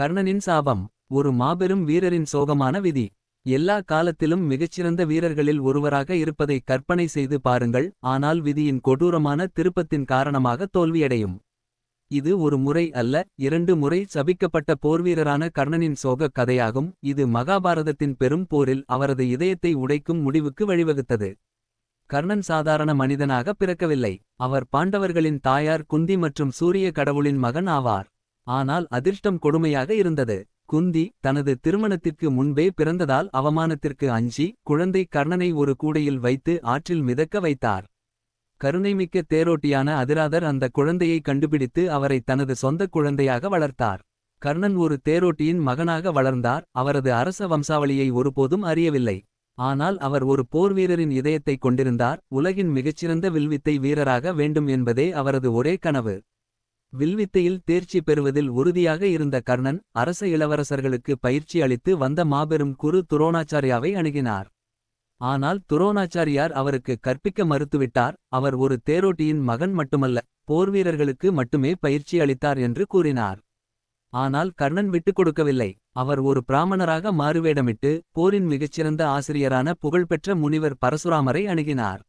கர்ணனின் சாபம் ஒரு மாபெரும் வீரரின் சோகமான விதி. எல்லா காலத்திலும் மிகச்சிறந்த வீரர்களில் ஒருவராக இருப்பதை கற்பனை செய்து பாருங்கள் ஆனால் விதியின் கொடூரமான திருப்பத்தின் காரணமாக தோல்வியடையும். இது ஒரு முறை அல்ல இரண்டு முறை சபிக்கப்பட்ட போர்வீரரான கர்ணனின் சோகக் கதையாகும் இது மகாபாரதத்தின் பெரும் போரில் அவரது இதயத்தை உடைக்கும் முடிவுக்கு வழிவகுத்தது. கர்ணன் சாதாரண மனிதனாக பிறக்கவில்லை அவர் பாண்டவர்களின் தாயார் குந்தி மற்றும் சூரிய கடவுளின் மகன் ஆவார். ஆனால் அதிர்ஷ்டம் கொடுமையாக இருந்தது. குந்தி தனது திருமணத்திற்கு முன்பே பிறந்ததால் அவமானத்திற்கு அஞ்சி குழந்தை கர்ணனை ஒரு கூடையில் வைத்து ஆற்றில் மிதக்க வைத்தார். கருணைமிக்க தேரோட்டியான அதிராதர் அந்த குழந்தையை கண்டுபிடித்து அவரை தனது சொந்த குழந்தையாக வளர்த்தார். கர்ணன் ஒரு தேரோட்டியின் மகனாக வளர்ந்தார் அவரது அரச வம்சாவளியை ஒருபோதும் அறியவில்லை. ஆனால் அவர் ஒரு போர்வீரரின் இதயத்தை கொண்டிருந்தார் உலகின் மிகச்சிறந்த வில்வித்தை வீரராக வேண்டும் என்பதே அவரது ஒரே கனவு. வில்வித்தையில் தேர்ச்சி பெறுவதில் உறுதியாக இருந்த கர்ணன் அரச இளவரசர்களுக்கு பயிற்சி அளித்து வந்த மாபெரும் குரு துரோணாச்சாரியாவை அணுகினார். ஆனால் துரோணாச்சாரியார் அவருக்கு கற்பிக்க மறுத்துவிட்டார். அவர் ஒரு தேரோட்டியின் மகன் மட்டுமல்ல போர்வீரர்களுக்கு மட்டுமே பயிற்சி அளித்தார் என்று கூறினார். ஆனால் கர்ணன் விட்டுக் கொடுக்கவில்லை. அவர் ஒரு பிராமணராக மாறுவேடமிட்டு போரின் மிகச்சிறந்த ஆசிரியரான புகழ்பெற்ற முனிவர் பரசுராமரை அணுகினார்.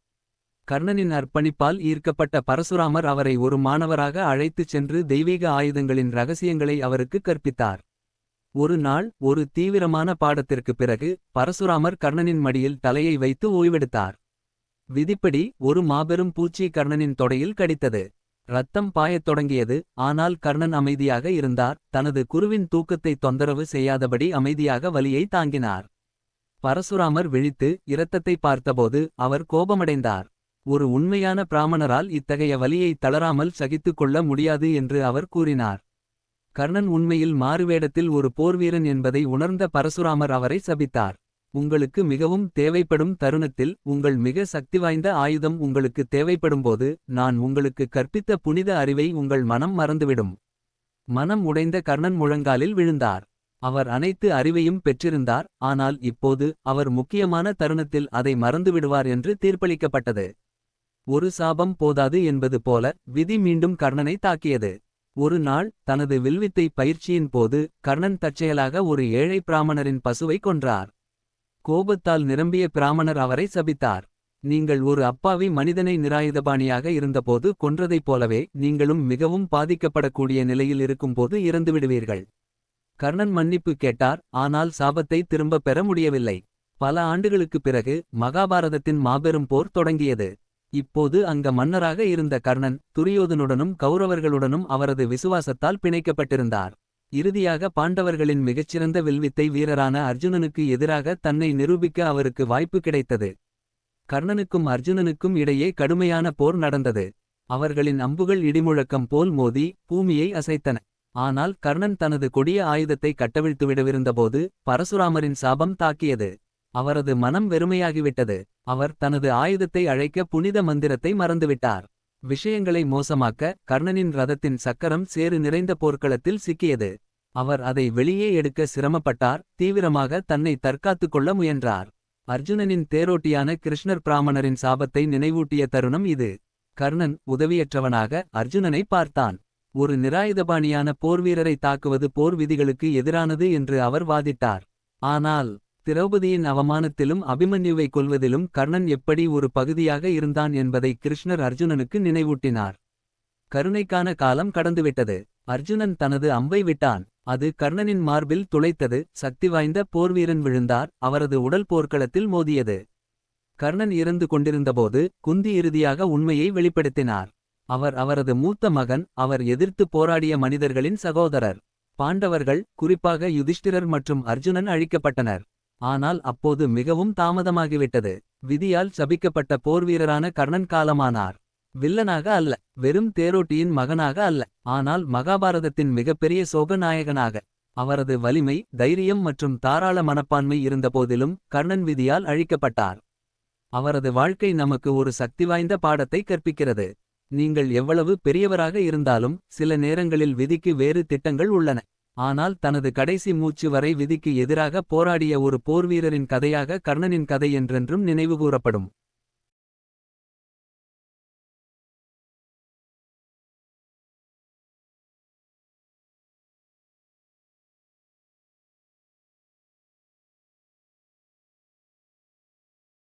கர்ணனின் அர்ப்பணிப்பால் ஈர்க்கப்பட்ட பரசுராமர் அவரை ஒரு மாணவராக அழைத்துச் சென்று தெய்வீக ஆயுதங்களின் ரகசியங்களை அவருக்கு கற்பித்தார். ஒரு நாள் ஒரு தீவிரமான பாடத்திற்கு பிறகு பரசுராமர் கர்ணனின் மடியில் தலையை வைத்து ஓய்வெடுத்தார். விதிப்படி ஒரு மாபெரும் பூச்சி கர்ணனின் தொடையில் கடித்தது. ரத்தம் பாயத் தொடங்கியது ஆனால் கர்ணன் அமைதியாக இருந்தார். தனது குருவின் தூக்கத்தை தொந்தரவு செய்யாதபடி அமைதியாக வலியை தாங்கினார். பரசுராமர் விழித்து இரத்தத்தை பார்த்தபோது அவர் கோபமடைந்தார். ஒரு உண்மையான பிராமணரால் இத்தகைய வலியை தளராமல் சகித்துக் கொள்ள முடியாது என்று அவர் கூறினார். கர்ணன் உண்மையில் மாறுவேடத்தில் ஒரு போர்வீரன் என்பதை உணர்ந்த பரசுராமர் அவரை சபித்தார். உங்களுக்கு மிகவும் தேவைப்படும் தருணத்தில் உங்கள் மிக சக்திவாய்ந்த ஆயுதம் உங்களுக்கு தேவைப்படும்போது நான் உங்களுக்கு கற்பித்த புனித அறிவை உங்கள் மனம் மறந்துவிடும் மனம் உடைந்த கர்ணன் முழங்காலில் விழுந்தார். அவர் அனைத்து அறிவையும் பெற்றிருந்தார் ஆனால் இப்போது அவர் முக்கியமான தருணத்தில் அதை மறந்துவிடுவார் என்று தீர்ப்பளிக்கப்பட்டது. ஒரு சாபம் போதாது என்பது போல விதி மீண்டும் கர்ணனை தாக்கியது. ஒரு நாள் தனது வில்வித்தை பயிற்சியின் போது கர்ணன் தற்செயலாக ஒரு ஏழை பிராமணரின் பசுவை கொன்றார். கோபத்தால் நிரம்பிய பிராமணர் அவரை சபித்தார். நீங்கள் ஒரு அப்பாவி மனிதனை நிராயுதபாணியாக இருந்தபோது கொன்றதைப் போலவே நீங்களும் மிகவும் பாதிக்கப்படக்கூடிய நிலையில் இருக்கும்போது இறந்துவிடுவீர்கள் கர்ணன் மன்னிப்பு கேட்டார். ஆனால் சாபத்தை திரும்பப் பெற முடியவில்லை. பல ஆண்டுகளுக்குப் பிறகு மகாபாரதத்தின் மாபெரும் போர் தொடங்கியது. இப்போது அங்க மன்னராக இருந்த கர்ணன் துரியோதனுடனும் கௌரவர்களுடனும் அவரது விசுவாசத்தால் பிணைக்கப்பட்டிருந்தார். இறுதியாக பாண்டவர்களின் மிகச்சிறந்த வில்வித்தை வீரரான அர்ஜுனனுக்கு எதிராக தன்னை நிரூபிக்க அவருக்கு வாய்ப்பு கிடைத்தது. கர்ணனுக்கும் அர்ஜுனனுக்கும் இடையே கடுமையான போர் நடந்தது. அவர்களின் அம்புகள் இடிமுழக்கம் போல் மோதி பூமியை அசைத்தன. ஆனால் கர்ணன் தனது கொடிய ஆயுதத்தை கட்டவிழ்த்துவிடவிருந்தபோது பரசுராமரின் சாபம் தாக்கியது. அவரது மனம் வெறுமையாகிவிட்டது. அவர் தனது ஆயுதத்தை அழைக்க புனித மந்திரத்தை மறந்துவிட்டார். விஷயங்களை மோசமாக்க கர்ணனின் ரதத்தின் சக்கரம் சேறு நிறைந்த போர்க்களத்தில் சிக்கியது. அவர் அதை வெளியே எடுக்க சிரமப்பட்டார் தீவிரமாக தன்னை தற்காத்துக் கொள்ள முயன்றார். அர்ஜுனனின் தேரோட்டியான கிருஷ்ணர் பிராமணரின் சாபத்தை நினைவூட்டிய தருணம் இது. கர்ணன் உதவியற்றவனாக அர்ஜுனனை பார்த்தான். ஒரு நிராயுதபாணியான போர்வீரரை தாக்குவது போர் விதிகளுக்கு எதிரானது என்று அவர் வாதிட்டார். ஆனால் திரௌபதியின் அவமானத்திலும் அபிமன்யுவை கொல்வதிலும் கர்ணன் எப்படி ஒரு பகுதியாக இருந்தான் என்பதை கிருஷ்ணர் அர்ஜுனனுக்கு நினைவூட்டினார். கருணைக்கான காலம் கடந்துவிட்டது. அர்ஜுனன் தனது அம்பை விட்டான். அது கர்ணனின் மார்பில் துளைத்தது. சக்தி வாய்ந்த போர்வீரன் விழுந்தார். அவரது உடல் போர்க்களத்தில் மோதியது. கர்ணன் இறந்து கொண்டிருந்தபோது குந்தி இறுதியாக உண்மையை வெளிப்படுத்தினார். அவர் அவரது மூத்த மகன் அவர் எதிர்த்து போராடிய மனிதர்களின் சகோதரர். பாண்டவர்கள் குறிப்பாக யுதிஷ்டிரர் மற்றும் அர்ஜுனன் அழிக்கப்பட்டனர். ஆனால் அப்போது மிகவும் தாமதமாகிவிட்டது. விதியால் சபிக்கப்பட்ட போர்வீரரான கர்ணன் காலமானார். வில்லனாக அல்ல வெறும் தேரோட்டியின் மகனாக அல்ல ஆனால் மகாபாரதத்தின் மிகப்பெரிய சோகநாயகனாக. அவரது வலிமை தைரியம் மற்றும் தாராள மனப்பான்மை இருந்தபோதிலும் கர்ணன் விதியால் அழிக்கப்பட்டார். அவரது வாழ்க்கை நமக்கு ஒரு சக்திவாய்ந்த பாடத்தை கற்பிக்கிறது. நீங்கள் எவ்வளவு பெரியவராக இருந்தாலும் சில நேரங்களில் விதிக்கு வேறு திட்டங்கள் உள்ளன. ஆனால் தனது கடைசி மூச்சு வரை விதிக்கு எதிராக போராடிய ஒரு போர்வீரரின் கதையாக கர்ணனின் கதை என்றென்றும் நினைவுகூரப்படும்